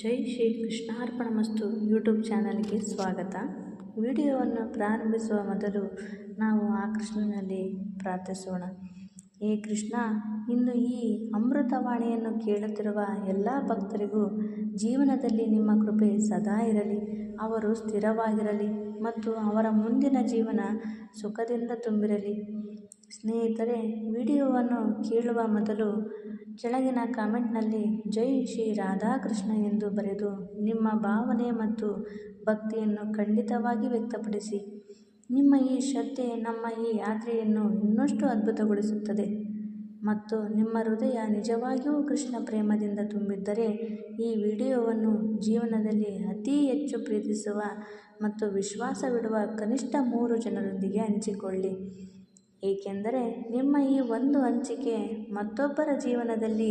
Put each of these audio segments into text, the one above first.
ಜೈ Shri ಕೃಷ್ಣಾರ್ಪಣಮಸ್ತು YouTube ಚಾನಲ್ಗೆ ಸ್ವಾಗತ. ವಿಡಿಯೋವನ್ನು ಪ್ರಾರಂಭಿಸುವ ಮೊದಲು ನಾವು ಆ ಕೃಷ್ಣನಲ್ಲಿ ಪ್ರಾರ್ಥಿಸೋಣ. ಏ ಕೃಷ್ಣ ಇಂದು ಈ ಅಮೃತವಾಣಿಯನ್ನು ಕೇಳುತ್ತಿರುವ ಎಲ್ಲ ಭಕ್ತರಿಗೂ ಜೀವನದಲ್ಲಿ ನಿಮ್ಮ ಕೃಪೆ ಸದಾ ಇರಲಿ. ಅವರು ಸ್ಥಿರವಾಗಿರಲಿ ಮತ್ತು ಅವರ ಮುಂದಿನ ಜೀವನ ಸುಖದಿಂದ ತುಂಬಿರಲಿ. ಸ್ನೇಹಿತರೆ, ವಿಡಿಯೋವನ್ನು ಕೇಳುವ ಮೊದಲು ಕೆಳಗಿನ ಕಾಮೆಂಟ್ನಲ್ಲಿ ಜೈ ಶ್ರೀ ರಾಧಾಕೃಷ್ಣ ಎಂದು ಬರೆದು ನಿಮ್ಮ ಭಾವನೆ ಮತ್ತು ಭಕ್ತಿಯನ್ನು ಖಂಡಿತವಾಗಿ ವ್ಯಕ್ತಪಡಿಸಿ. ನಿಮ್ಮ ಈ ಶ್ರದ್ಧೆ ನಮ್ಮ ಈ ಯಾತ್ರೆಯನ್ನು ಇನ್ನಷ್ಟು ಅದ್ಭುತಗೊಳಿಸುತ್ತದೆ. ಮತ್ತು ನಿಮ್ಮ ಹೃದಯ ನಿಜವಾಗಿಯೂ ಕೃಷ್ಣ ಪ್ರೇಮದಿಂದ ತುಂಬಿದ್ದರೆ, ಈ ವಿಡಿಯೋವನ್ನು ಜೀವನದಲ್ಲಿ ಅತಿ ಹೆಚ್ಚು ಪ್ರೀತಿಸುವ ಮತ್ತು ವಿಶ್ವಾಸವಿಡುವ ಕನಿಷ್ಠ ಮೂರು ಜನರೊಂದಿಗೆ ಹಂಚಿಕೊಳ್ಳಿ. ಏಕೆಂದರೆ ನಿಮ್ಮ ಈ ಒಂದು ಹಂಚಿಕೆ ಮತ್ತೊಬ್ಬರ ಜೀವನದಲ್ಲಿ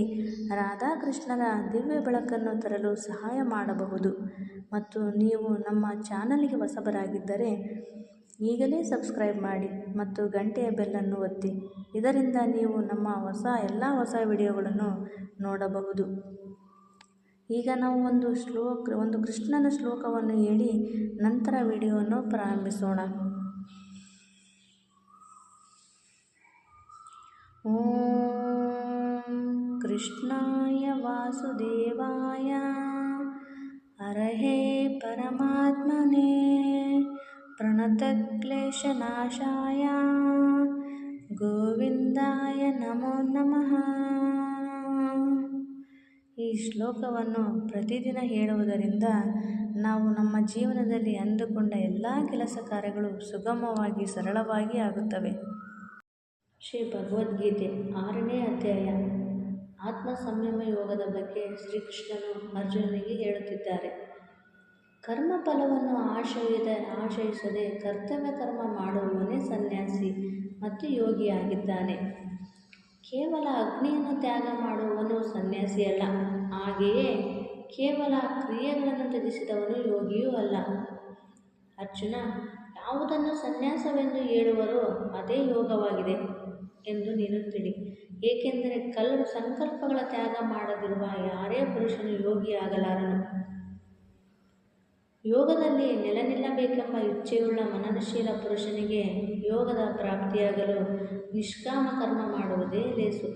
ರಾಧಾಕೃಷ್ಣನ ದಿವ್ಯ ಬೆಳಕನ್ನು ತರಲು ಸಹಾಯ ಮಾಡಬಹುದು. ಮತ್ತು ನೀವು ನಮ್ಮ ಚಾನಲ್ಗೆ ಹೊಸಬರಾಗಿದ್ದರೆ ಈಗಲೇ ಸಬ್ಸ್ಕ್ರೈಬ್ ಮಾಡಿ ಮತ್ತು ಗಂಟೆಯ ಬೆಲ್ಲನ್ನು ಒತ್ತಿ. ಇದರಿಂದ ನೀವು ನಮ್ಮ ಹೊಸ ಎಲ್ಲ ಹೊಸ ವಿಡಿಯೋಗಳನ್ನು ನೋಡಬಹುದು. ಈಗ ನಾವು ಒಂದು ಶ್ಲೋಕ, ಒಂದು ಕೃಷ್ಣನ ಶ್ಲೋಕವನ್ನು ಹೇಳಿ ನಂತರ ವಿಡಿಯೋವನ್ನು ಪ್ರಾರಂಭಿಸೋಣ. ॐ कृष्णाय वासुदेवाय हरहे परमात्मने प्रणतक्लेशनाशाय ಗೋವಿಂದಾಯ ನಮೋ ನಮಃ ಈ ಶ್ಲೋಕವನ್ನು ಪ್ರತಿದಿನ ಹೇಳುವುದರಿಂದ ನಾವು ನಮ್ಮ ಜೀವನದಲ್ಲಿ ಅಂದುಕೊಂಡ ಎಲ್ಲ ಕೆಲಸ ಕಾರ್ಯಗಳು ಸುಗಮವಾಗಿ ಸರಳವಾಗಿ ಆಗುತ್ತವೆ ಶ್ರೀ ಭಗವದ್ಗೀತೆ ಆರನೇ ಅಧ್ಯಾಯ. ಆತ್ಮ ಸಂಯಮ ಯೋಗದ ಬಗ್ಗೆ ಶ್ರೀಕೃಷ್ಣನು ಅರ್ಜುನನಿಗೆ ಹೇಳುತ್ತಿದ್ದಾರೆ. ಕರ್ಮ ಫಲವನ್ನು ಆಶಯದ ಆಶಯಿಸದೆ ಕರ್ತವ್ಯ ಕರ್ಮ ಮಾಡುವವನೇ ಸನ್ಯಾಸಿ ಮತ್ತು ಯೋಗಿಯಾಗಿದ್ದಾನೆ. ಕೇವಲ ಅಗ್ನಿಯನ್ನು ತ್ಯಾಗ ಮಾಡುವವನು ಸನ್ಯಾಸಿಯಲ್ಲ, ಹಾಗೆಯೇ ಕೇವಲ ಕ್ರಿಯೆಗಳನ್ನು ತ್ಯಜಿಸಿದವನು ಯೋಗಿಯೂ ಅಲ್ಲ. ಅರ್ಜುನ, ಯಾವುದನ್ನು ಸನ್ಯಾಸವೆಂದು ಹೇಳುವರೋ ಅದೇ ಯೋಗವಾಗಿದೆ. ಎಂದು ನೀನು ತಿಳಿ ಏಕೆಂದರೆ ಕಲ್ಲು ಸಂಕಲ್ಪಗಳ ತ್ಯಾಗ ಮಾಡದಿರುವ ಯಾರೇ ಪುರುಷನು ಯೋಗಿಯಾಗಲಾರನು. ಯೋಗದಲ್ಲಿ ನೆಲೆ ನಿಲ್ಲಬೇಕೆಂಬ ಇಚ್ಛೆಯುಳ್ಳ ಮನನಶೀಲ ಪುರುಷನಿಗೆ ಯೋಗದ ಪ್ರಾಪ್ತಿಯಾಗಲು ನಿಷ್ಕಾಮ ಕರ್ಮ ಮಾಡುವುದೇ ಲೇಸು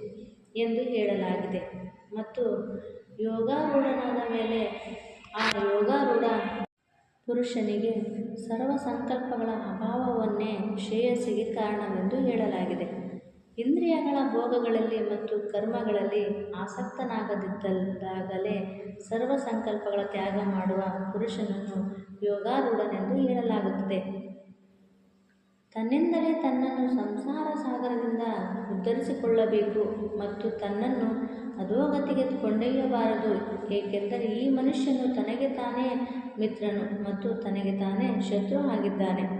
ಎಂದು ಹೇಳಲಾಗಿದೆ. ಮತ್ತು ಯೋಗಾರೂಢನಾದ ಮೇಲೆ ಆ ಯೋಗಾರೂಢ ಪುರುಷನಿಗೆ ಸರ್ವ ಸಂಕಲ್ಪಗಳ ಅಭಾವವನ್ನೇ ಶ್ರೇಯಸ್ಸಿಗೆ ಕಾರಣವೆಂದು ಹೇಳಲಾಗಿದೆ. ಇಂದ್ರಿಯಗಳ ಭೋಗಗಳಲ್ಲಿ ಮತ್ತು ಕರ್ಮಗಳಲ್ಲಿ ಆಸಕ್ತನಾಗದಿದ್ದಾಗಲೇ ಸರ್ವ ಸಂಕಲ್ಪಗಳ ತ್ಯಾಗ ಮಾಡುವ ಪುರುಷನನ್ನು ಯೋಗಾರೂಢನೆಂದು ಹೇಳಲಾಗುತ್ತದೆ. ತನ್ನಿಂದಲೇ ತನ್ನನ್ನು ಸಂಸಾರ ಸಾಗರದಿಂದ ಉದ್ಧರಿಸಿಕೊಳ್ಳಬೇಕು ಮತ್ತು ತನ್ನನ್ನು ಅಧೋಗತಿಗೆ ಕೊಂಡೊಯ್ಯಬಾರದು, ಏಕೆಂದರೆ ಈ ಮನುಷ್ಯನು ತನಗೆ ತಾನೇ ಮಿತ್ರನು ಮತ್ತು ತನಗೆ ತಾನೇ ಶತ್ರು ಆಗಿದ್ದಾನೆ.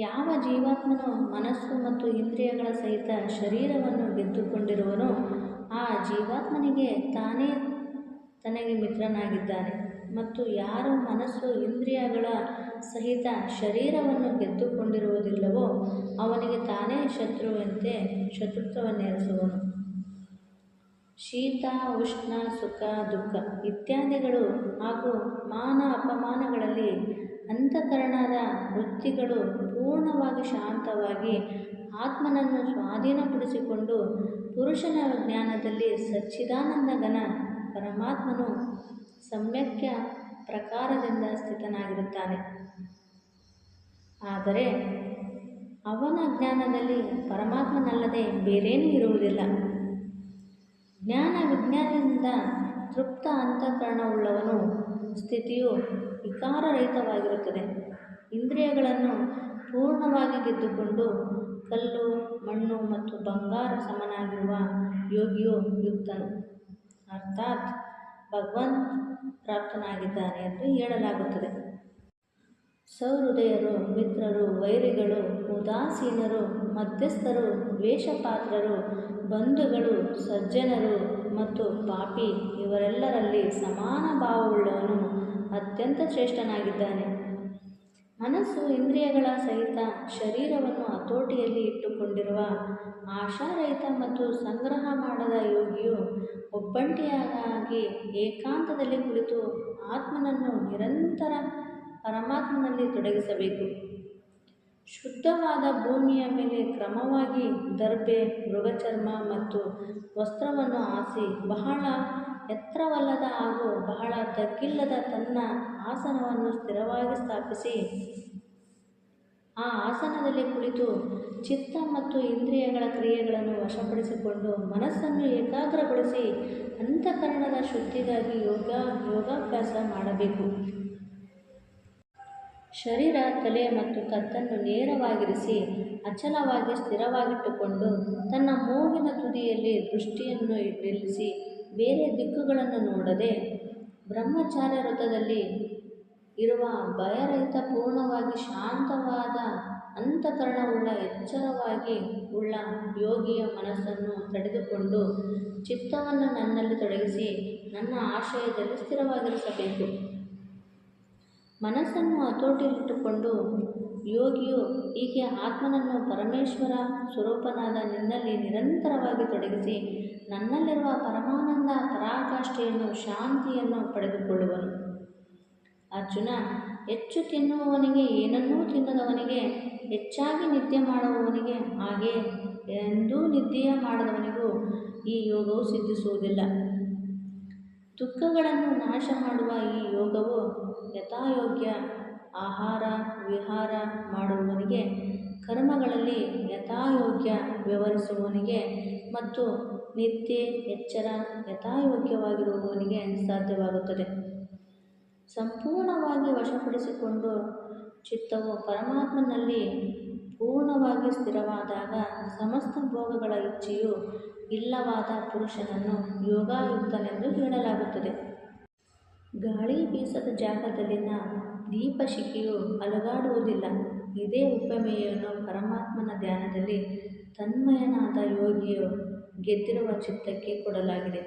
ಯಾವ ಜೀವಾತ್ಮನು ಮನಸ್ಸು ಮತ್ತು ಇಂದ್ರಿಯಗಳ ಸಹಿತ ಶರೀರವನ್ನು ಗೆದ್ದುಕೊಂಡಿರುವನೋ ಆ ಜೀವಾತ್ಮನಿಗೆ ತಾನೇ ತನಗೆ ಮಿತ್ರನಾಗಿದ್ದಾನೆ. ಮತ್ತು ಯಾರು ಮನಸ್ಸು, ಇಂದ್ರಿಯಗಳ ಸಹಿತ ಶರೀರವನ್ನು ಗೆದ್ದುಕೊಂಡಿರುವುದಿಲ್ಲವೋ ಅವನಿಗೆ ತಾನೇ ಶತ್ರುವಂತೆ ಶತ್ರುತ್ವವನ್ನೇರಿಸುವನು. ಶೀತ, ಉಷ್ಣ, ಸುಖ, ದುಃಖ ಇತ್ಯಾದಿಗಳು ಹಾಗೂ ಮಾನ ಅಪಮಾನಗಳಲ್ಲಿ ಅಂತಃಕರಣದ ವೃತ್ತಿಗಳು ಪೂರ್ಣವಾಗಿ ಶಾಂತವಾಗಿ ಆತ್ಮನನ್ನು ಸ್ವಾಧೀನಪಡಿಸಿಕೊಂಡು ಪುರುಷನ ಜ್ಞಾನದಲ್ಲಿ ಸಚ್ಚಿದಾನಂದ ಘನ ಪರಮಾತ್ಮನು ಸಮ್ಯಕ್ಯ ಪ್ರಕಾರದಿಂದ ಸ್ಥಿತನಾಗಿರುತ್ತಾನೆ. ಆದರೆ ಅವನ ಜ್ಞಾನದಲ್ಲಿ ಪರಮಾತ್ಮನಲ್ಲದೆ ಬೇರೇನೂ ಇರುವುದಿಲ್ಲ. ಜ್ಞಾನ ವಿಜ್ಞಾನದಿಂದ ತೃಪ್ತ ಅಂತಃಕರಣವುಳ್ಳವನು ಸ್ಥಿತಿಯು ವಿಕಾರರಹಿತವಾಗಿರುತ್ತದೆ. ಇಂದ್ರಿಯಗಳನ್ನು ಪೂರ್ಣವಾಗಿ ಗೆದ್ದುಕೊಂಡು ಕಲ್ಲು, ಮಣ್ಣು ಮತ್ತು ಬಂಗಾರ ಸಮನಾಗಿರುವ ಯೋಗಿಯು ಯುಕ್ತನು. ಅರ್ಥಾತ್ ಭಗವಂತ ಪ್ರಾಪ್ತನಾಗಿದ್ದಾನೆ ಎಂದು ಹೇಳಲಾಗುತ್ತದೆ. ಸೌಹೃದಯರು, ಮಿತ್ರರು, ವೈರಿಗಳು, ಉದಾಸೀನರು, ಮಧ್ಯಸ್ಥರು ದ್ವೇಷಪಾತ್ರರು ಬಂಧುಗಳು, ಸಜ್ಜನರು ಮತ್ತು ಪಾಪಿ ಇವರೆಲ್ಲರಲ್ಲಿ ಸಮಾನ ಭಾವವುಳ್ಳವನು ಅತ್ಯಂತ ಶ್ರೇಷ್ಠನಾಗಿದ್ದಾನೆ. ಮನಸ್ಸು ಇಂದ್ರಿಯಗಳ ಸಹಿತ ಶರೀರವನ್ನು ಹತೋಟಿಯಲ್ಲಿ ಇಟ್ಟುಕೊಂಡಿರುವ ಆಶಾರಹಿತ ಮತ್ತು ಸಂಗ್ರಹ ಮಾಡದ ಯೋಗಿಯು ಒಬ್ಬಂಟಿಯಾಗಿ ಏಕಾಂತದಲ್ಲಿ ಕುಳಿತು ಆತ್ಮನನ್ನು ನಿರಂತರ ಪರಮಾತ್ಮನಲ್ಲಿ ತೊಡಗಿಸಬೇಕು. ಶುದ್ಧವಾದ ಭೂಮಿಯ ಮೇಲೆ ಕ್ರಮವಾಗಿ ದರ್ಬೆ ಮೃಗಚರ್ಮ ಮತ್ತು ವಸ್ತ್ರವನ್ನು ಹಾಸಿ ಬಹಳ ಎತ್ತರವಲ್ಲದ ಹಾಗೂ ಬಹಳ ತಗ್ಗಿಲ್ಲದ ತನ್ನ ಆಸನವನ್ನು ಸ್ಥಿರವಾಗಿ ಸ್ಥಾಪಿಸಿ, ಆ ಆಸನದಲ್ಲಿ ಕುಳಿತು ಚಿತ್ತ ಮತ್ತು ಇಂದ್ರಿಯಗಳ ಕ್ರಿಯೆಗಳನ್ನು ವಶಪಡಿಸಿಕೊಂಡು ಮನಸ್ಸನ್ನು ಏಕಾಗ್ರಗೊಳಿಸಿ ಅಂತಃಕರಣದ ಶುದ್ಧಿಗಾಗಿ ಯೋಗ, ಯೋಗಾಭ್ಯಾಸ ಮಾಡಬೇಕು. ಶರೀರ, ತಲೆ ಮತ್ತು ಕತ್ತನ್ನು ನೇರವಾಗಿರಿಸಿ ಅಚಲವಾಗಿ ಸ್ಥಿರವಾಗಿಟ್ಟುಕೊಂಡು ತನ್ನ ಮೂಗಿನ ತುದಿಯಲ್ಲಿ ದೃಷ್ಟಿಯನ್ನು ನಿಲ್ಲಿಸಿ ಬೇರೆ ದಿಕ್ಕುಗಳನ್ನು ನೋಡದೆ ಬ್ರಹ್ಮಚಾರ್ಯ ವೃತ್ತದಲ್ಲಿ ಇರುವ ಭಯರಹಿತ, ಪೂರ್ಣವಾಗಿ ಶಾಂತವಾದ, ಅಂತಃಕರಣವುಳ್ಳ, ಎಚ್ಚರವಾಗಿ ಉಳ್ಳ ಯೋಗಿಯ ಮನಸ್ಸನ್ನು ತಡೆದುಕೊಂಡು ಚಿತ್ತವನ್ನು ನನ್ನಲ್ಲಿ ತೊಡಗಿಸಿ ನನ್ನ ಆಶಯದಲ್ಲಿ ಸ್ಥಿರವಾಗಿರಿಸಬೇಕು. ಮನಸ್ಸನ್ನು ಹತೋಟಿಯಲ್ಲಿಟ್ಟುಕೊಂಡು ಯೋಗಿಯು ಹೀಗೆ ಆತ್ಮನನ್ನು ಪರಮೇಶ್ವರ ಸ್ವರೂಪನಾದ ನಿನ್ನಲ್ಲಿ ನಿರಂತರವಾಗಿ ತೊಡಗಿಸಿ ನನ್ನಲ್ಲಿರುವ ಪರಮಾನಂದ ಪರಾಕಾಷ್ಠೆಯನ್ನು, ಶಾಂತಿಯನ್ನು ಪಡೆದುಕೊಳ್ಳುವನು. ಅರ್ಜುನ, ಹೆಚ್ಚು ತಿನ್ನುವವನಿಗೆ ಏನನ್ನೂ ತಿನ್ನದವನಿಗೆ, ಹೆಚ್ಚಾಗಿ ನಿದ್ದೆ ಮಾಡುವವನಿಗೆ ಹಾಗೆ ಎಂದೂ ನಿದ್ದೆಯ ಮಾಡದವನಿಗೂ ಈ ಯೋಗವು ಸಿದ್ಧಿಸುವುದಿಲ್ಲ. ದುಃಖಗಳನ್ನು ನಾಶ ಮಾಡುವ ಈ ಯೋಗವು ಯಥಾಯೋಗ್ಯ ಆಹಾರ, ವಿಹಾರ ಮಾಡುವವನಿಗೆ, ಕರ್ಮಗಳಲ್ಲಿ ಯಥಾಯೋಗ್ಯ ವ್ಯವಹರಿಸುವವನಿಗೆ ಮತ್ತು ನಿತ್ಯ ಎಚ್ಚರ ಯಥಾಯೋಗ್ಯವಾಗಿರುವವನಿಗೆ ಸಾಧ್ಯವಾಗುತ್ತದೆ. ಸಂಪೂರ್ಣವಾಗಿ ವಶಪಡಿಸಿಕೊಂಡು ಚಿತ್ತವು ಪರಮಾತ್ಮನಲ್ಲಿ ಪೂರ್ಣವಾಗಿ ಸ್ಥಿರವಾದಾಗ ಸಮಸ್ತ ಭೋಗಗಳ ಇಚ್ಛೆಯು ಇಲ್ಲವಾದ ಪುರುಷನನ್ನು ಯೋಗಾಯುಕ್ತನೆಂದು ಹೇಳಲಾಗುತ್ತದೆ. ಗಾಳಿ ಬೀಸದ ಜಾಗದಲ್ಲಿನ ದೀಪಶಿಖೆಯು ಅಲುಗಾಡುವುದಿಲ್ಲ. ಇದೇ ಉಪಮೆಯನ್ನು ಪರಮಾತ್ಮನ ಧ್ಯಾನದಲ್ಲಿ ತನ್ಮಯನಾದ ಯೋಗಿಯು ಗೆದ್ದಿರುವ ಚಿತ್ತಕ್ಕೆ ಕೊಡಲಾಗಿದೆ.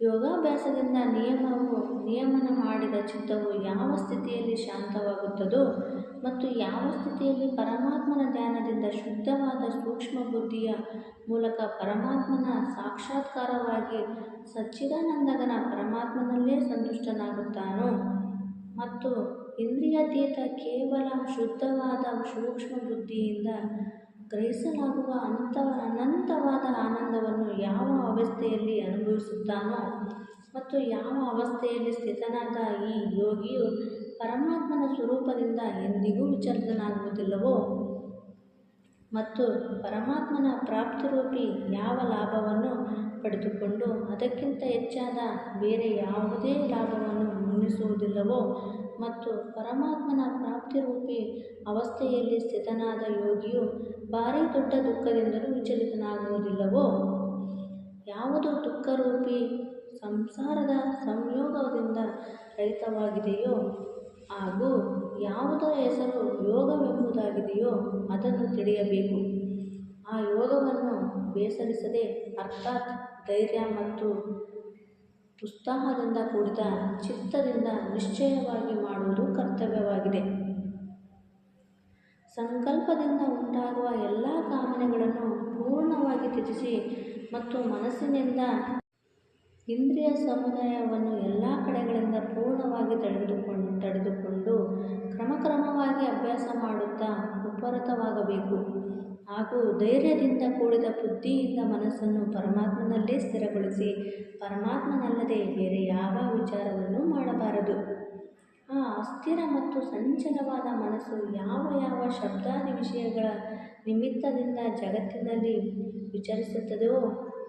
ಯೋಗಾಭ್ಯಾಸದಿಂದ ನಿಯಮವು, ನಿಯಮನ ಮಾಡಿದ ಚಿತ್ತವು ಯಾವ ಸ್ಥಿತಿಯಲ್ಲಿ ಶಾಂತವಾಗುತ್ತದೋ ಮತ್ತು ಯಾವ ಸ್ಥಿತಿಯಲ್ಲಿ ಪರಮಾತ್ಮನ ಧ್ಯಾನದಿಂದ ಶುದ್ಧವಾದ ಸೂಕ್ಷ್ಮ ಬುದ್ಧಿಯ ಮೂಲಕ ಪರಮಾತ್ಮನ ಸಾಕ್ಷಾತ್ಕಾರವಾಗಿ ಸಚ್ಚಿದಾನಂದಗನ ಪರಮಾತ್ಮನಲ್ಲೇ ಸಂತುಷ್ಟನಾಗುತ್ತಾನೋ ಮತ್ತು ಇಂದ್ರಿಯಾತೀತ ಕೇವಲ ಶುದ್ಧವಾದ ಸೂಕ್ಷ್ಮ ಬುದ್ಧಿಯಿಂದ ಗ್ರಹಿಸಲಾಗುವ ಅಂತ ಅನಂತವಾದ ಆನಂದವನ್ನು ಯಾವ ಅವಸ್ಥೆಯಲ್ಲಿ ಅನುಭವಿಸುತ್ತಾನೋ ಮತ್ತು ಯಾವ ಅವಸ್ಥೆಯಲ್ಲಿ ಸ್ಥಿತನಾದ ಈ ಯೋಗಿಯು ಪರಮಾತ್ಮನ ಸ್ವರೂಪದಿಂದ ಎಂದಿಗೂ ವಿಚಲಿತನಾಗುವುದಿಲ್ಲವೋ? ಮತ್ತು ಪರಮಾತ್ಮನ ಪ್ರಾಪ್ತಿರೂಪಿ ಯಾವ ಲಾಭವನ್ನು ಪಡೆದುಕೊಂಡು ಅದಕ್ಕಿಂತ ಹೆಚ್ಚಾದ ಬೇರೆ ಯಾವುದೇ ಲಾಭವನ್ನು ಮುನ್ನಿಸುವುದಿಲ್ಲವೋ ಮತ್ತು ಪರಮಾತ್ಮನ ಪ್ರಾಪ್ತಿರೂಪಿ ಅವಸ್ಥೆಯಲ್ಲಿ ಸ್ಥಿತನಾದ ಯೋಗಿಯು ಭಾರಿ ದೊಡ್ಡ ದುಃಖದಿಂದಲೂ ವಿಚಲಿತನಾಗುವುದಿಲ್ಲವೋ? ಯಾವುದು ದುಃಖರೂಪಿ ಸಂಸಾರದ ಸಂಯೋಗದಿಂದ ರಹಿತವಾಗಿದೆಯೋ? ಹಾಗೂ ಯಾವುದರ ಹೆಸರು ಯೋಗವೆಂಬುದಾಗಿದೆಯೋ? ಅದನ್ನು ತಿಳಿಯಬೇಕು. ಆ ಯೋಗವನ್ನು ಬೇಸರಿಸದೆ, ಅರ್ಥಾತ್ ಧೈರ್ಯ ಮತ್ತು ಉತ್ಸಾಹದಿಂದ ಕೂಡಿದ, ಚಿತ್ತದಿಂದ ನಿಶ್ಚಯವಾಗಿ ಮಾಡುವುದು ಕರ್ತವ್ಯವಾಗಿದೆ. ಸಂಕಲ್ಪದಿಂದ ಉಂಟಾಗುವ ಎಲ್ಲ ಕಾಮನೆಗಳನ್ನು ಪೂರ್ಣವಾಗಿ ತ್ಯಜಿಸಿ ಮತ್ತು ಮನಸ್ಸಿನಿಂದ ಇಂದ್ರಿಯ ಸಮುದಾಯವನ್ನು ಎಲ್ಲ ಕಡೆಗಳಿಂದ ಪೂರ್ಣವಾಗಿ ತಡೆದುಕೊಂಡು ತಡೆದುಕೊಂಡು ಕ್ರಮಕ್ರಮವಾಗಿ ಅಭ್ಯಾಸ ಮಾಡುತ್ತಾ ಉಪರತವಾಗಬೇಕು. ಹಾಗೂ ಧೈರ್ಯದಿಂದ ಕೂಡಿದ ಬುದ್ಧಿಯಿಂದ ಮನಸ್ಸನ್ನು ಪರಮಾತ್ಮನಲ್ಲೇ ಸ್ಥಿರಗೊಳಿಸಿ, ಪರಮಾತ್ಮನಲ್ಲದೆ ಬೇರೆ ಯಾವ ವಿಚಾರವನ್ನು ಮಾಡಬಾರದು. ಆ ಅಸ್ಥಿರ ಮತ್ತು ಸಂಚಲವಾದ ಮನಸ್ಸು ಯಾವ ಯಾವ ಶಬ್ದಾದಿ ವಿಷಯಗಳ ನಿಮಿತ್ತದಿಂದ ಜಗತ್ತಿನಲ್ಲಿ ವಿಚರಿಸುತ್ತದೆಯೋ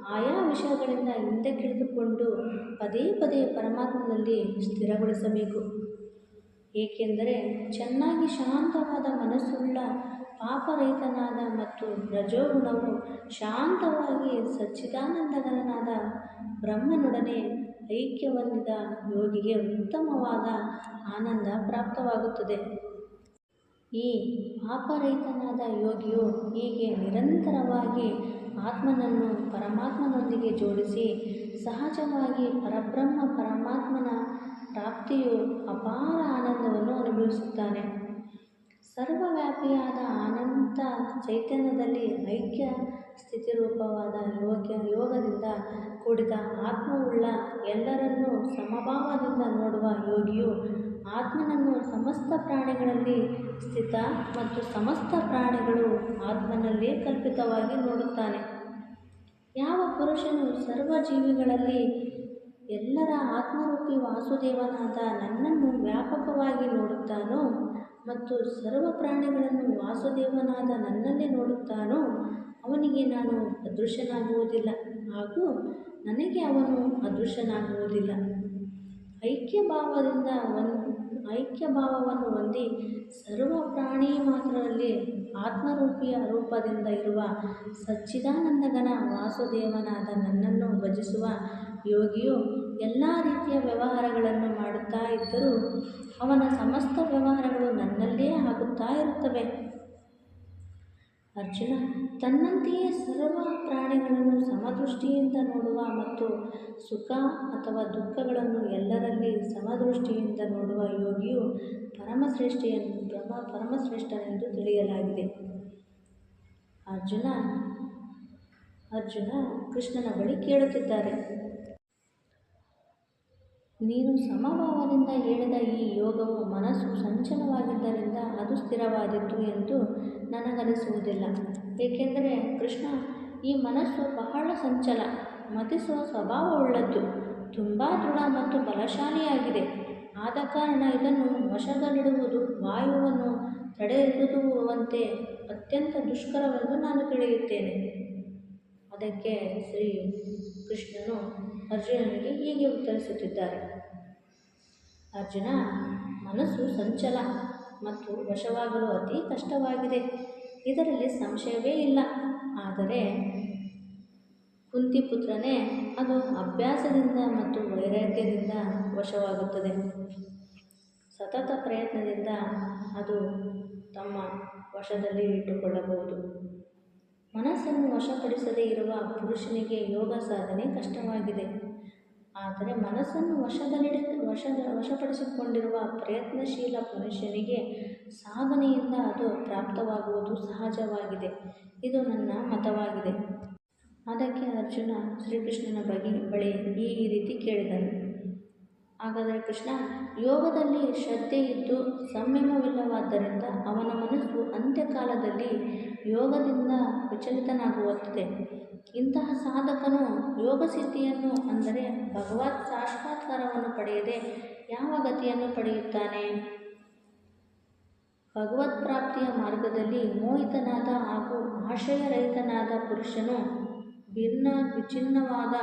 ಆಯಾ ವಿಷಯಗಳಿಂದ ಹಿಂದಕ್ಕಿಳಿದುಕೊಂಡು ಪದೇ ಪದೇ ಪರಮಾತ್ಮನಲ್ಲಿ ಸ್ಥಿರಗೊಳಿಸಬೇಕು. ಏಕೆಂದರೆ, ಚೆನ್ನಾಗಿ ಶಾಂತವಾದ ಮನಸ್ಸುಳ್ಳ ಪಾಪರಹಿತನಾದ ಮತ್ತು ರಜೋಗುಣವು ಶಾಂತವಾಗಿ ಸಚ್ಚಿದಾನಂದಗನಾದ ಬ್ರಹ್ಮನೊಡನೆ ಐಕ್ಯ ಹೊಂದಿದ ಯೋಗಿಗೆ ಉತ್ತಮವಾದ ಆನಂದ ಪ್ರಾಪ್ತವಾಗುತ್ತದೆ. ಈ ಪಾಪರಹಿತನಾದ ಯೋಗಿಯು ಹೀಗೆ ನಿರಂತರವಾಗಿ ಆತ್ಮನನ್ನು ಪರಮಾತ್ಮನೊಂದಿಗೆ ಜೋಡಿಸಿ ಸಹಜವಾಗಿ ಪರಬ್ರಹ್ಮ ಪರಮಾತ್ಮನ ಪ್ರಾಪ್ತಿಯು ಅಪಾರ ಆನಂದವನ್ನು ಅನುಭವಿಸುತ್ತಾನೆ. ಸರ್ವವ್ಯಾಪಿಯಾದ ಅನಂತ ಚೈತನ್ಯದಲ್ಲಿ ಐಕ್ಯ ಸ್ಥಿತಿರೂಪವಾದ ಯೋಗ್ಯ ಯೋಗದಿಂದ ಕೂಡಿದ ಆತ್ಮವುಳ್ಳ ಎಲ್ಲರನ್ನೂ ಸಮಭಾವದಿಂದ ನೋಡುವ ಯೋಗಿಯು ಆತ್ಮನನ್ನು ಸಮಸ್ತ ಪ್ರಾಣಿಗಳಲ್ಲಿ ಸ್ಥಿತ ಮತ್ತು ಸಮಸ್ತ ಪ್ರಾಣಿಗಳು ಆತ್ಮನಲ್ಲೇ ಕಲ್ಪಿತವಾಗಿ ನೋಡುತ್ತಾನೆ. ಯಾವ ಪುರುಷನು ಸರ್ವ ಜೀವಿಗಳಲ್ಲಿ ಎಲ್ಲರ ಆತ್ಮರೂಪಿ ವಾಸುದೇವನಾದ ನನ್ನನ್ನು ವ್ಯಾಪಕವಾಗಿ ನೋಡುತ್ತಾನೋ ಮತ್ತು ಸರ್ವ ಪ್ರಾಣಿಗಳನ್ನು ವಾಸುದೇವನಾದ ನನ್ನಲ್ಲಿ ನೋಡುತ್ತಾನೋ ಅವನಿಗೆ ನಾನು ಅದೃಶ್ಯನಾಗುವುದಿಲ್ಲ ಹಾಗೂ ನನಗೆ ಅವನು ಅದೃಶ್ಯನಾಗುವುದಿಲ್ಲ. ಐಕ್ಯ ಭಾವದಿಂದ ಒಂದು ಐಕ್ಯ ಭಾವವನ್ನು ಹೊಂದಿ ಸರ್ವ ಪ್ರಾಣಿ ಮಾತ್ರದಲ್ಲಿ ಆತ್ಮರೂಪಿಯ ರೂಪದಿಂದ ಇರುವ ಸಚ್ಚಿದಾನಂದಗನ ವಾಸುದೇವನಾದ ನನ್ನನ್ನು ಭಜಿಸುವ ಯೋಗಿಯು ಎಲ್ಲ ರೀತಿಯ ವ್ಯವಹಾರಗಳನ್ನು ಮಾಡುತ್ತಾ ಇದ್ದರೂ ಅವನ ಸಮಸ್ತ ವ್ಯವಹಾರಗಳು ನನ್ನಲ್ಲೇ ಆಗುತ್ತಾ ಇರುತ್ತವೆ. ಅರ್ಜುನ ತನ್ನಂತೆಯೇ ಸರ್ವ ಪ್ರಾಣಿಗಳನ್ನು ಸಮದೃಷ್ಟಿಯಿಂದ ನೋಡುವ ಮತ್ತು ಸುಖ ಅಥವಾ ದುಃಖಗಳನ್ನು ಎಲ್ಲರಲ್ಲಿ ಸಮದೃಷ್ಟಿಯಿಂದ ನೋಡುವ ಯೋಗಿಯು ಪರಮಶ್ರೇಷ್ಠೆಯನ್ನು ಬ್ರಹ್ಮ ಪರಮಶ್ರೇಷ್ಠನೆಂದು ತಿಳಿಯಲಾಗಿದೆ. ಅರ್ಜುನ ಅರ್ಜುನ ಕೃಷ್ಣನ ಬಳಿ ಕೇಳುತ್ತಿದ್ದಾರೆ. ನೀನು ಸಮಭಾವದಿಂದ ಹೇಳಿದ ಈ ಯೋಗವು ಮನಸ್ಸು ಸಂಚಲವಾಗಿದ್ದರಿಂದ ಅದು ಸ್ಥಿರವಾದೀತು ಎಂದು ನನಗನಿಸುವುದಿಲ್ಲ. ಏಕೆಂದರೆ ಕೃಷ್ಣ, ಈ ಮನಸ್ಸು ಬಹಳ ಸಂಚಲ, ಮತಿಸುವ ಸ್ವಭಾವವುಳ್ಳದ್ದು, ತುಂಬ ದೃಢ ಮತ್ತು ಬಲಶಾಲಿಯಾಗಿದೆ. ಆದ ಕಾರಣ ಇದನ್ನು ವಶದಲ್ಲಿಡುವುದು, ವಾಯುವನ್ನು ತಡೆಹಿಡಿದುವಂತೆ ಅತ್ಯಂತ ದುಷ್ಕರವೆಂದು ನಾನು ತಿಳಿಯುತ್ತೇನೆ. ಅದಕ್ಕೆ ಶ್ರೀ ಕೃಷ್ಣನು ಅರ್ಜುನನಿಗೆ ಹೀಗೆ ಉತ್ತರಿಸುತ್ತಿದ್ದಾರೆ. ಅರ್ಜುನ, ಮನಸ್ಸು ಸಂಚಲ ಮತ್ತು ವಶವಾಗಲು ಅತಿ ಕಷ್ಟವಾಗಿದೆ. ಇದರಲ್ಲಿ ಸಂಶಯವೇ ಇಲ್ಲ. ಆದರೆ ಕುಂತಿಪುತ್ರನೇ, ಅದು ಅಭ್ಯಾಸದಿಂದ ಮತ್ತು ವೈರಾಗ್ಯದಿಂದ ವಶವಾಗುತ್ತದೆ. ಸತತ ಪ್ರಯತ್ನದಿಂದ ಅದು ತಮ್ಮ ವಶದಲ್ಲಿ ಇಟ್ಟುಕೊಳ್ಳಬಹುದು. ಮನಸ್ಸನ್ನು ವಶಪಡಿಸದೇ ಇರುವ ಪುರುಷನಿಗೆ ಯೋಗ ಸಾಧನೆ ಕಷ್ಟವಾಗಿದೆ. ಆದರೆ ಮನಸ್ಸನ್ನು ವಶದಲ್ಲಿಡ, ವಶದ, ವಶಪಡಿಸಿಕೊಂಡಿರುವ ಪ್ರಯತ್ನಶೀಲ ಪುರುಷನಿಗೆ ಸಾಧನೆಯಿಂದ ಅದು ಪ್ರಾಪ್ತವಾಗುವುದು ಸಹಜವಾಗಿದೆ. ಇದು ನನ್ನ ಮತವಾಗಿದೆ. ಅದಕ್ಕೆ ಅರ್ಜುನ ಶ್ರೀಕೃಷ್ಣನ ಬಗೆ, ಬಳಿ ಈ ರೀತಿ ಕೇಳಿದನು. ಹಾಗಾದರೆ ಕೃಷ್ಣ, ಯೋಗದಲ್ಲಿ ಶ್ರದ್ಧೆ ಇದ್ದು ಸಂಯಮವಿಲ್ಲವಾದ್ದರಿಂದ ಅವನ ಮನಸ್ಸು ಅಂತ್ಯಕಾಲದಲ್ಲಿ ಯೋಗದಿಂದ ವಿಚಲಿತನಾಗುವಂತಿದೆ. ಇಂತಹ ಸಾಧಕನು ಯೋಗ ಸಿದ್ಧಿಯನ್ನು ಅಂದರೆ ಭಗವತ್ ಸಾಕ್ಷಾತ್ಕಾರವನ್ನು ಪಡೆಯದೆ ಯಾವ ಗತಿಯನ್ನು ಪಡೆಯುತ್ತಾನೆ? ಭಗವತ್ ಪ್ರಾಪ್ತಿಯ ಮಾರ್ಗದಲ್ಲಿ ಮೋಹಿತನಾದ ಹಾಗೂ ಆಶಯರಹಿತನಾದ ಪುರುಷನು ಭಿನ್ನ ವಿಚ್ಛಿನ್ನವಾದ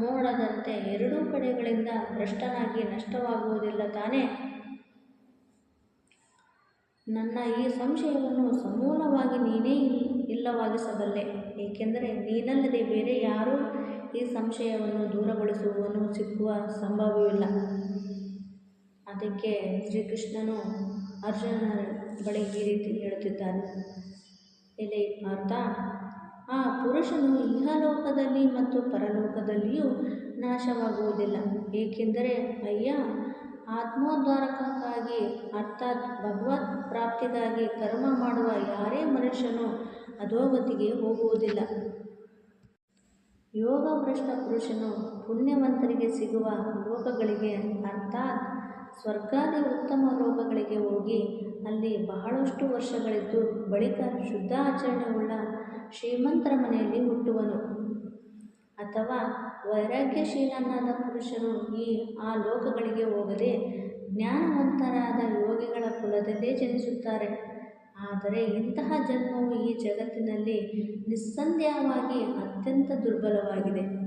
ಮೋಡದಂತೆ ಎರಡೂ ಕಡೆಗಳಿಂದ ಭ್ರಷ್ಟನಾಗಿ ನಷ್ಟವಾಗುವುದಿಲ್ಲ ತಾನೇ? ನನ್ನ ಈ ಸಂಶಯವನ್ನು ಸಮೂಲವಾಗಿ ನೀನೇ ಇಲ್ಲವಾಗಿಸಬಲ್ಲೆ. ಏಕೆಂದರೆ ನೀನಲ್ಲದೆ ಬೇರೆ ಯಾರೂ ಈ ಸಂಶಯವನ್ನು ದೂರಗೊಳಿಸುವವನು ಸಿಕ್ಕುವ ಸಂಭವವಿಲ್ಲ ಅದಕ್ಕೆ ಶ್ರೀಕೃಷ್ಣನು ಅರ್ಜುನನ ಬಳಿ ಈ ರೀತಿ ಹೇಳುತ್ತಿದ್ದಾನೆ. ಇಲ್ಲಿ ಪಾರ್ಥ ಆ ಪುರುಷನು ಇಹಲೋಕದಲ್ಲಿ ಮತ್ತು ಪರಲೋಕದಲ್ಲಿಯೂ ನಾಶವಾಗುವುದಿಲ್ಲ. ಏಕೆಂದರೆ, ಅಯ್ಯ, ಆತ್ಮೋದ್ಧಾರಕ್ಕಾಗಿ ಅರ್ಥಾತ್ ಭಗವತ್ ಪ್ರಾಪ್ತಿಗಾಗಿ ಕರ್ಮ ಮಾಡುವ ಯಾರೇ ಮನುಷ್ಯನು ಅಧೋಗತಿಗೆ ಹೋಗುವುದಿಲ್ಲ. ಯೋಗಭ್ರಷ್ಟ ಪುರುಷನು ಪುಣ್ಯವಂತರಿಗೆ ಸಿಗುವ ಲೋಕಗಳಿಗೆ ಅರ್ಥಾತ್ ಸ್ವರ್ಗಾದಿ ಉತ್ತಮ ಲೋಕಗಳಿಗೆ ಹೋಗಿ ಅಲ್ಲಿ ಬಹಳಷ್ಟು ವರ್ಷಗಳಿದ್ದು ಬಳಿಕ ಶುದ್ಧ ಆಚರಣೆಯುಳ್ಳ ಶ್ರೀಮಂತರ ಮನೆಯಲ್ಲಿ ಹುಟ್ಟುವನು. ಅಥವಾ ವೈರಾಗ್ಯಶೀಲನಾದ ಪುರುಷರು ಈ ಆ ಲೋಕಗಳಿಗೆ ಹೋಗದೆ ಜ್ಞಾನವಂತರಾದ ಯೋಗಿಗಳ ಕುಲದಲ್ಲೇ ಜನಿಸುತ್ತಾರೆ. ಆದರೆ ಇಂತಹ ಜನ್ಮವು ಈ ಜಗತ್ತಿನಲ್ಲಿ ನಿಸ್ಸಂದೇಹವಾಗಿ ಅತ್ಯಂತ ದುರ್ಬಲವಾಗಿದೆ.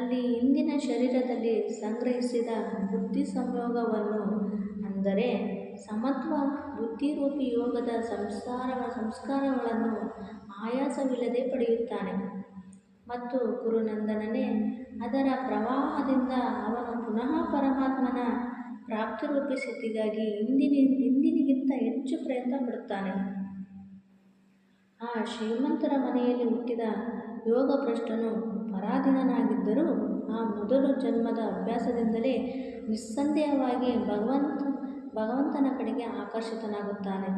ಅಲ್ಲಿ ಇಂದಿನ ಶರೀರದಲ್ಲಿ ಸಂಗ್ರಹಿಸಿದ ಬುದ್ಧಿ ಸಂಯೋಗವನ್ನು ಅಂದರೆ ಸಮತ್ವ, ಬುದ್ಧಿರೂಪಿ ಯೋಗದ ಸಂಸ್ಕಾರ ಸಂಸ್ಕಾರಗಳನ್ನು ಆಯಾಸವಿಲ್ಲದೆ ಪಡೆಯುತ್ತಾನೆ. ಮತ್ತು ಗುರುನಂದನನೇ, ಅದರ ಪ್ರವಾಹದಿಂದ ಅವನು ಪುನಃ ಪರಮಾತ್ಮನ ಪ್ರಾಪ್ತಿರೂಪಿ ಸ್ಥಿತಿಗಾಗಿ ಇಂದಿನ, ಇಂದಿನಿಗಿಂತ ಹೆಚ್ಚು ಪ್ರಯತ್ನ ಪಡುತ್ತಾನೆ. ಆ ಶ್ರೀಮಂತರ ಮನೆಯಲ್ಲಿ ಹುಟ್ಟಿದ ಯೋಗಭ್ರಷ್ಟನು ಪರಾಧೀನನಾಗಿದ್ದರೂ ಆ ಮೊದಲು ಜನ್ಮದ ಅಭ್ಯಾಸದಿಂದಲೇ ನಿಸ್ಸಂದೇಹವಾಗಿ ಭಗವಂತ, ಭಗವಂತನ ಕಡೆಗೆ ಆಕರ್ಷಿತನಾಗುತ್ತಾನೆ.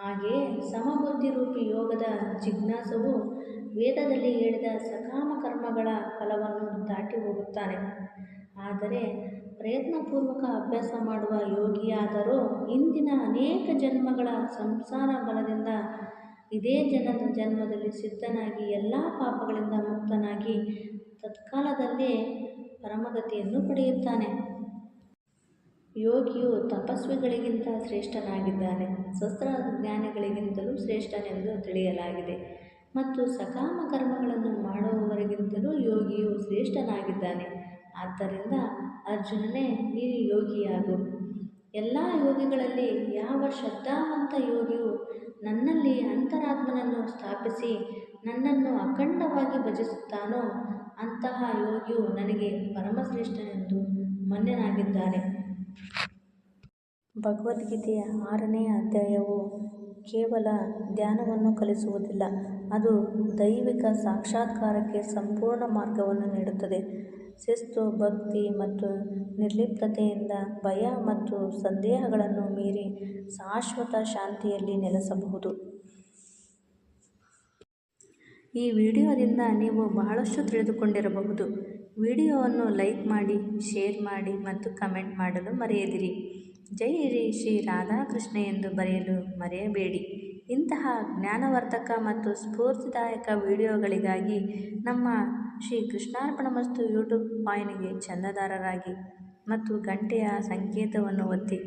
ಹಾಗೆಯೇ ಸಮಬುದ್ಧಿ ರೂಪಿ ಯೋಗದ ಜಿಜ್ಞಾಸವು ವೇದದಲ್ಲಿ ಹೇಳಿದ ಸಕಾಮ ಕರ್ಮಗಳ ಫಲವನ್ನು ದಾಟಿ ಹೋಗುತ್ತಾನೆ. ಆದರೆ ಪ್ರಯತ್ನಪೂರ್ವಕ ಅಭ್ಯಾಸ ಮಾಡುವ ಯೋಗಿಯಾದರೂ ಇಂದಿನ ಅನೇಕ ಜನ್ಮಗಳ ಸಂಸಾರ ಬಲದಿಂದ ಇದೇ ಜನದ ಜನ್ಮದಲ್ಲಿ ಸಿದ್ಧನಾಗಿ ಎಲ್ಲ ಪಾಪಗಳಿಂದ ಮುಕ್ತನಾಗಿ ತತ್ಕಾಲದಲ್ಲೇ ಪರಮಗತಿಯನ್ನು ಪಡೆಯುತ್ತಾನೆ. ಯೋಗಿಯು ತಪಸ್ವಿಗಳಿಗಿಂತ ಶ್ರೇಷ್ಠನಾಗಿದ್ದಾನೆ. ಶಸ್ತ್ರಜ್ಞಾನಿಗಳಿಗಿಂತಲೂ ಶ್ರೇಷ್ಠನೆಂದು ತಿಳಿಯಲಾಗಿದೆ. ಮತ್ತು ಸಕಾಮ ಕರ್ಮಗಳನ್ನು ಮಾಡುವವರಿಗಿಂತಲೂ ಯೋಗಿಯು ಶ್ರೇಷ್ಠನಾಗಿದ್ದಾನೆ. ಆದ್ದರಿಂದ ಅರ್ಜುನನೇ, ನೀನು ಯೋಗಿಯಾಗು. ಎಲ್ಲ ಯೋಗಿಗಳಲ್ಲಿ ಯಾವ ಶ್ರದ್ಧಾವಂತ ಯೋಗಿಯು ನನ್ನಲ್ಲಿ ಅಂತರಾತ್ಮನನ್ನು ಸ್ಥಾಪಿಸಿ ನನ್ನನ್ನು ಅಖಂಡವಾಗಿ ಭಜಿಸುತ್ತಾನೋ ಅಂತಹ ಯೋಗಿಯು ನನಗೆ ಪರಮಶ್ರೇಷ್ಠನೆಂದು ಮನ್ಯನಾಗಿದ್ದಾನೆ. ಭಗವದ್ಗೀತೆಯ ಆರನೇ ಅಧ್ಯಾಯವು ಕೇವಲ ಧ್ಯಾನವನ್ನು ಕಲಿಸುವುದಿಲ್ಲ, ಅದು ದೈವಿಕ ಸಾಕ್ಷಾತ್ಕಾರಕ್ಕೆ ಸಂಪೂರ್ಣ ಮಾರ್ಗವನ್ನು ನೀಡುತ್ತದೆ. ಶಿಸ್ತು, ಭಕ್ತಿ ಮತ್ತು ನಿರ್ಲಿಪ್ತತೆಯಿಂದ ಭಯ ಮತ್ತು ಸಂದೇಹಗಳನ್ನು ಮೀರಿ ಶಾಶ್ವತ ಶಾಂತಿಯಲ್ಲಿ ನೆಲೆಸಬಹುದು. ಈ ವಿಡಿಯೋದಿಂದ ನೀವು ಬಹಳಷ್ಟು ತಿಳಿದುಕೊಂಡಿರಬಹುದು. ವಿಡಿಯೋವನ್ನು ಲೈಕ್ ಮಾಡಿ, ಶೇರ್ ಮಾಡಿ ಮತ್ತು ಕಮೆಂಟ್ ಮಾಡಲು ಮರೆಯದಿರಿ. ಜೈ ಶ್ರೀ ರಾಧಾಕೃಷ್ಣ ಎಂದು ಬರೆಯಲು ಮರೆಯಬೇಡಿ. ಇಂತಹ ಜ್ಞಾನವರ್ಧಕ ಮತ್ತು ಸ್ಫೂರ್ತಿದಾಯಕ ವಿಡಿಯೋಗಳಿಗಾಗಿ ನಮ್ಮ ಶ್ರೀ ಕೃಷ್ಣಾರ್ಪಣಮಸ್ತು ಯೂಟ್ಯೂಬ್ ವಾಹಿನಿಗೆ ಚಂದದಾರರಾಗಿ ಮತ್ತು ಗಂಟೆಯ ಸಂಕೇತವನ್ನು ಒತ್ತಿ,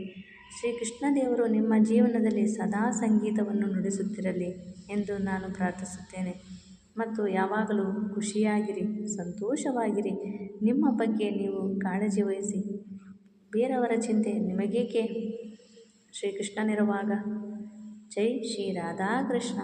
ಶ್ರೀ ಕೃಷ್ಣದೇವರು ನಿಮ್ಮ ಜೀವನದಲ್ಲಿ ಸದಾ ಸಂಗೀತವನ್ನು ನುಡಿಸುತ್ತಿರಲಿ ಎಂದು ನಾನು ಪ್ರಾರ್ಥಿಸುತ್ತೇನೆ. ಮತ್ತು ಯಾವಾಗಲೂ ಖುಷಿಯಾಗಿರಿ, ಸಂತೋಷವಾಗಿರಿ. ನಿಮ್ಮ ಬಗ್ಗೆ ನೀವು ಕಾಳಜಿ ವಹಿಸಿ. ಬೇರೆಯವರ ಚಿಂತೆ ನಿಮಗೇಕೆ? ಶ್ರೀಕೃಷ್ಣನಿರುವಾಗ ಜೈ ಶ್ರೀ ರಾಧಾಕೃಷ್ಣ.